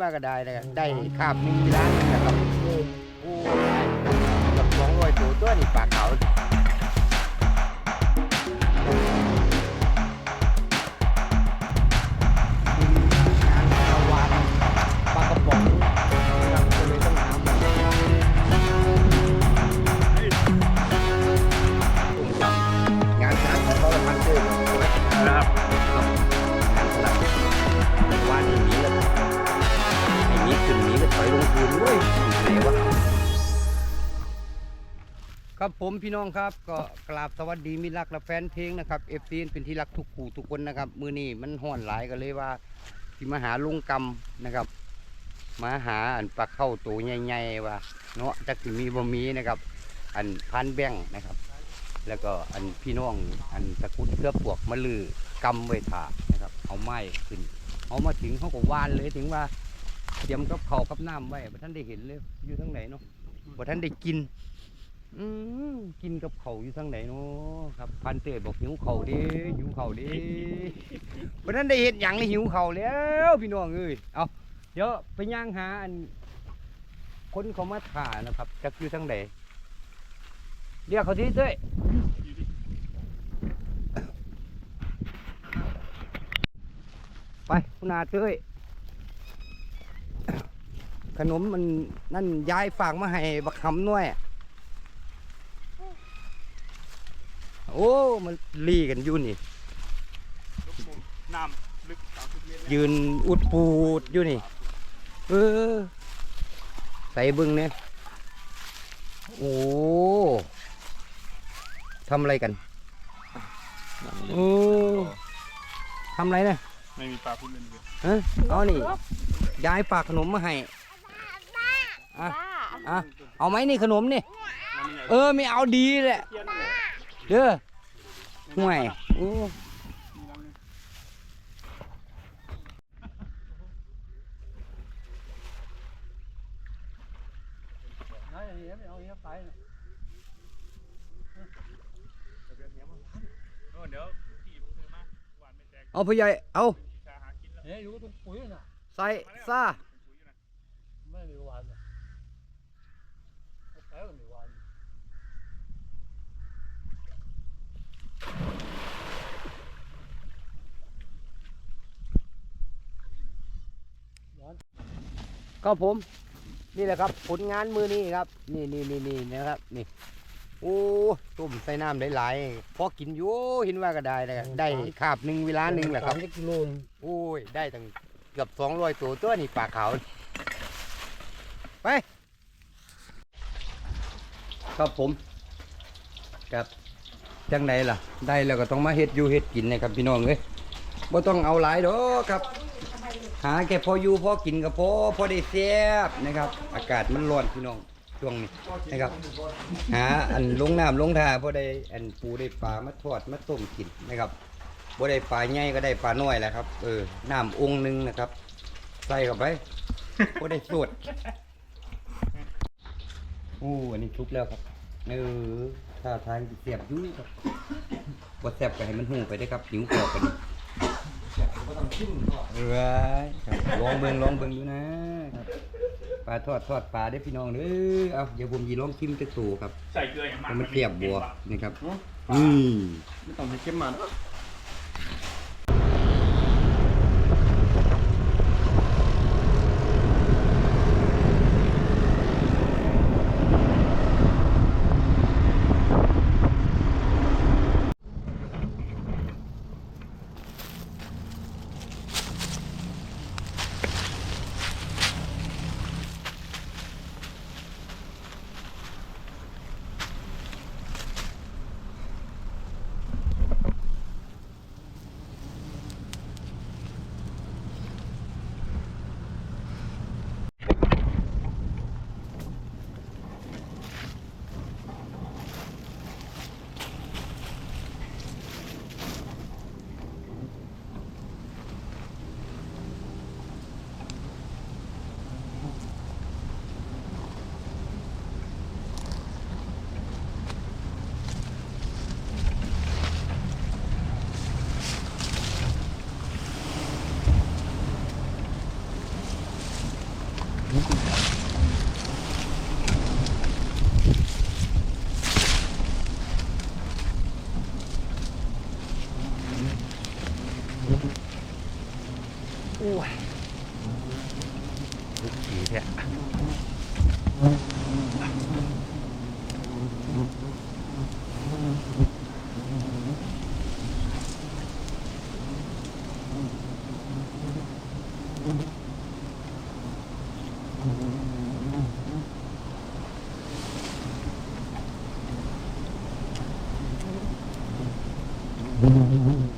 ว่าก็ได้เลยได้คาบหนึ่งล้านนะครับโอ้โหกับสองร้อยตัวตัวนี่ปลาเขา ครับผมพี่น้องครับก็กราบสวัสดีมิตรรักและแฟนเพลงนะครับเอฟซีเป็นที่รักทุกคู่ทุกคนนะครับมือนี้มันห่อนหลายกันเลยว่าที่มาหาลุงกำนะครับ มาหาอันปลาเข้าตัวใหญ่ๆว่าเนาะจักสิมีบ่มีนะครับ อันพันแบ่งนะครับ แล้วก็อันพี่น้องอันตะกุดเครือปวกมะลือกำไว้ถานะครับ เอาไม้ขึ้น เอามาถึงเขาก็วานเลยถึงว่าเตรียมกับเขาวกับน้ำไว้บ่ท่านได้เห็นเลยอยู่ทางไหนเนาะบ่ท่านได้กิน อืมกินกับเขาวอยู่ทางไหนเนาะครับพันเตยบอกหิวเขาวเดิหิวเขาวเดิบ่ท่านได้เห็นหยังเลยหิวเขาวแล้วพี่น้องเอ้ยเอาเดี๋ยวไปย่างหาอัน คนเขามาถ่านะครับจักอยู่ทางไหนเรียกเขาที่เต้ยไปคุณอาเต้ยขนมมันนั่นยายฝากมาให้บักคำหน่วย โอ้มันลีกันอยู่นี่น้ำลึก30เมตรยืนอุดปูดอยู่นี่ เออ ใส่เบึงเนี่ยโอ้ทำอะไรกันโอ้ทำอะไรเนี่ยไม่มีปลาพูดเล่นเลยฮะเอานี่ยายฝากขนมมาให้อะอะเอาไหมนี่ขนมนี่น้ำใหญ่เออไม่เอาดีแหละเทียนเลยเด้อ ห่วยโอ้มีน้ำนี่โน่นเดี๋ยวพี่ผมซื้อมาหวานไม่แตกเอาพ่อใหญ่เอาชาหากินแล้วเฮ้ยอยู่ตรงปุ๋ยน่ะใส่ซ่า ปุ๋ยอยู่นะ ไม่มีวันน่ะแต่ก็มีวัน ครับผม นี่แหละครับ ผลงานมือนี้ครับ นี่นี่นี่นี่นะครับนี่โอ้ต้มใส่น้ำหลายๆพอกินอยู่เห็นว่าก็ได้เลยได้คาบหนึ่งเวลาหนึ่งแหละครับสามกิโลนึงโอ้ยได้ตั้งเกือบสองร้อยตัวตัวนี่ปลาขาวไปครับผมครับจังไหนล่ะ ได้แล้วก็ต้องมาเฮ็ดอยู่เฮ็ดกินนะครับพี่น้องเอ้ยบ่ต้องเอาหลายดอกครับ หาแค่พออยู่พอกินก็พอพอได้แซ่บนะครับ อากาศมันร้อนพี่น้องช่วงนี้นะครับ หาอันลงน้ำลงท่าพอได้อันปูได้ปลามาทอดมาต้มกินนะครับบ่ได้ปลาใหญ่ก็ได้ปลาน้อยแหละครับเออน้ำองค์หนึงนะครับใส่เข้าไปบ่ได้สดโอ้อันนี้ทุกแล้วครับเออท่าทางเสียบอยู่ครับบ่แซ่บก็ให้มันหูไปได้อครับหิวคอกัน เอ้ยครับลองเบิ่งลองเบิ่งดูนะครับปลาทอดทอดปลาได้อพี่น้องเด้อเอาเดี๋ยวผมยีลองชิมจะตูครับ ใส่เกลืออย่างให้มันเสียบบัวนี่ครับอืมไม่ต้องให้เข้มมานะโอ้ยลุก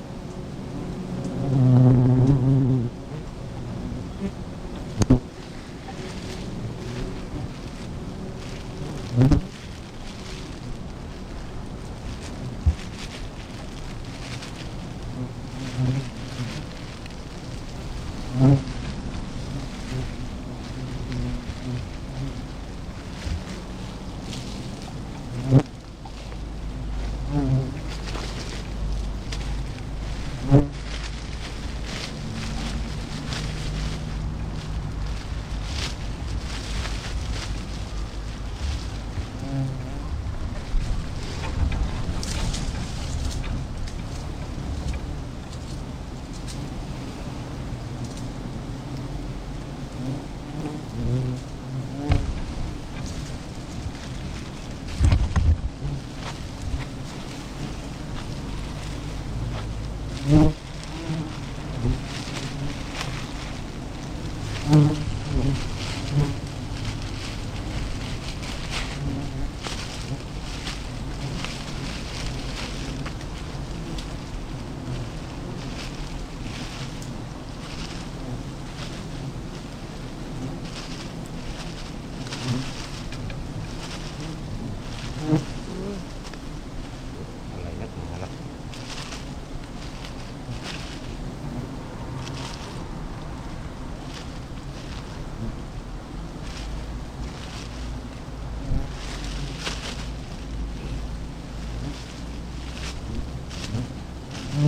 เ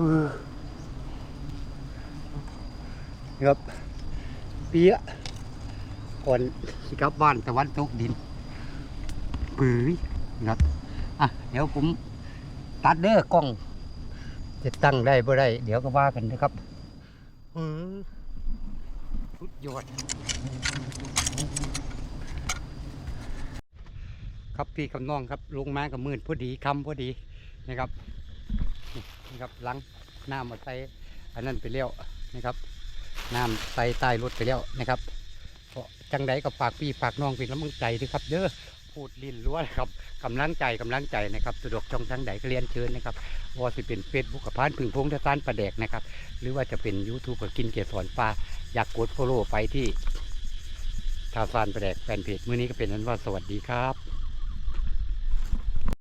ออครับพี่น้ องเออนี่ครับเปียะก่อนสิกลับบ้านตะวันตกดินปื้ยนะครับอะเดี๋ยวผมตัดเด้อกล้องจะตั้งได้บ่ได้ เดี๋ยวก็ว่ากันนะครับเออสุดยอดครับพี่กับน้องครับลงมากับมืดพอดีคำพอดีนะครับนี่นะครับหลังน้ำมาใส่อันนั้นไปแล้วนะครับน้ำใส่ใต้รถไปแล้วนะครับ จังใดก็ฝากพี่ฝากน้องเป็นกำลังใจด้วยครับเด้อพูดลิ้นล้วนครับกำลังใจกำลังใจนะครับสะดวกช่องทางใดก็เรียนเชิญนะครับว่าจะเป็นเฟซบุ๊กกับพานพึ่งพงษ์ทะตานประแดกนะครับ หรือว่าจะเป็น YouTube กับกินเกสรปลาอยากกดโฟโล่ไปที่ทาซานประแดกแฟนเพจมื้อนี้ก็เป็นนั้นว่าสวัสดีครับ